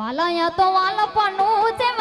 વાલયા તો વાલપણું છે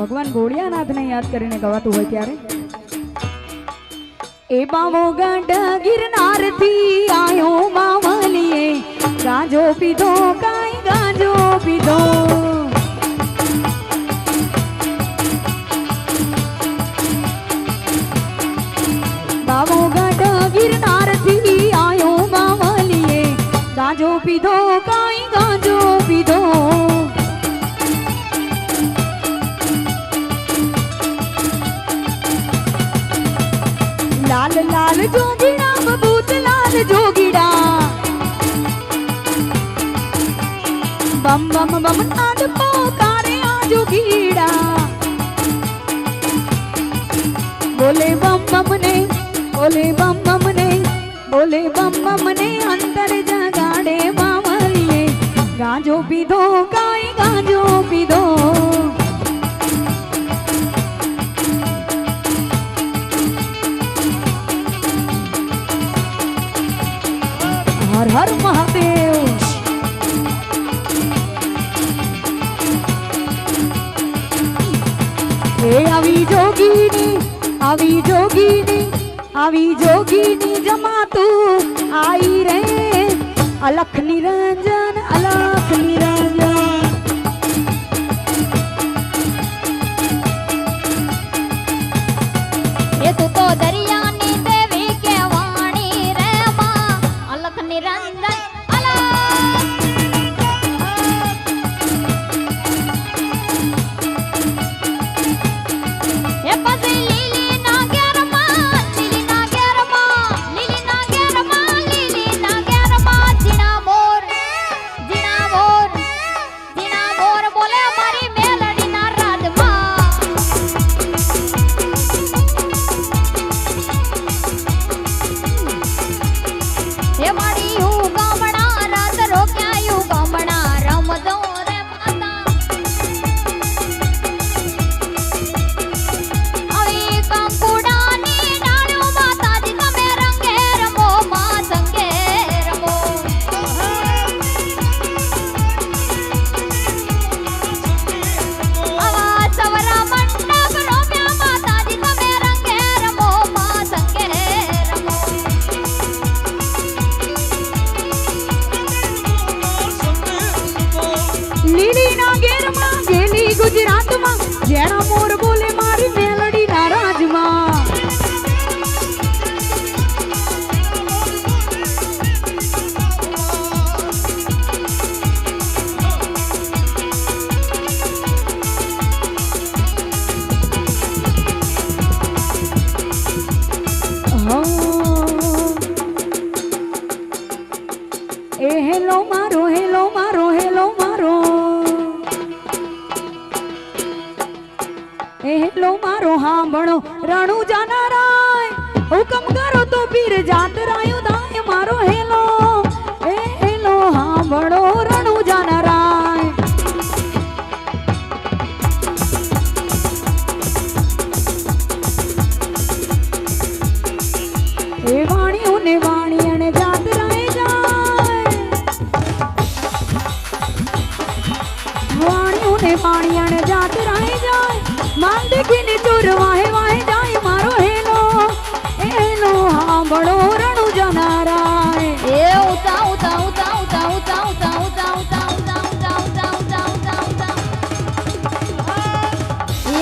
ભગવાન ગોળિયાનાથને યાદ કરીને ગવાતું હોય ત્યારે? એ બાવો ગાંડા ગિરનારથી આયો માવલીએ. ગાજો પીધો, કાઈ ગાજો પીધો. બમ બમ બમ આડપો તારે આજુ ગીડા બોલે બમ બમ ને બોલે બમ બમ ને બોલે બમ બમ ને અંતર જગાડે બાવલીએ ગાજો પીધો કાય ગાજો પીધો. હર હર મહાદેવ. હે આવી જોગીની આવી જોગીની આવી જોગીની જમાતું આઈ રે. અલખ નિરંજન हाँ बणो रणु जाना राय हुकम करो तो पीर जात रायो दाय मारो हेलो ए हेलो हाँ बणो रणु जाना राय ए वाणी उने वाणी अन जात राय जाय वाणी उने वाणी जात राय जाय માલ દેખીને ચોર વાહે વાહે જાય મારો હેલો હેલો હાંભળો રણુ જનારાય એ ઉતા ઉતા ઉતા ઉતા ઉતા ઉતા ઉતા ઉતા ઉતા ઉતા ઉતા ઉતા ઉતા ઉતા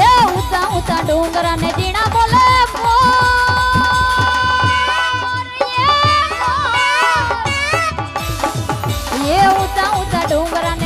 એ ઉતા ઉતા ડુંગરા ને જીણા બોલે મોર એ ઉતા ઉતા ડુંગરા ને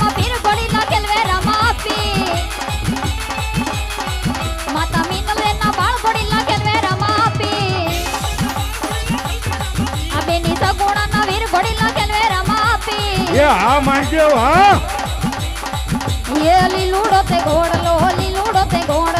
એ હા માંગ્યો હા? એ લીલુડો તે ગોડલો લીલુડો તે ગોડલો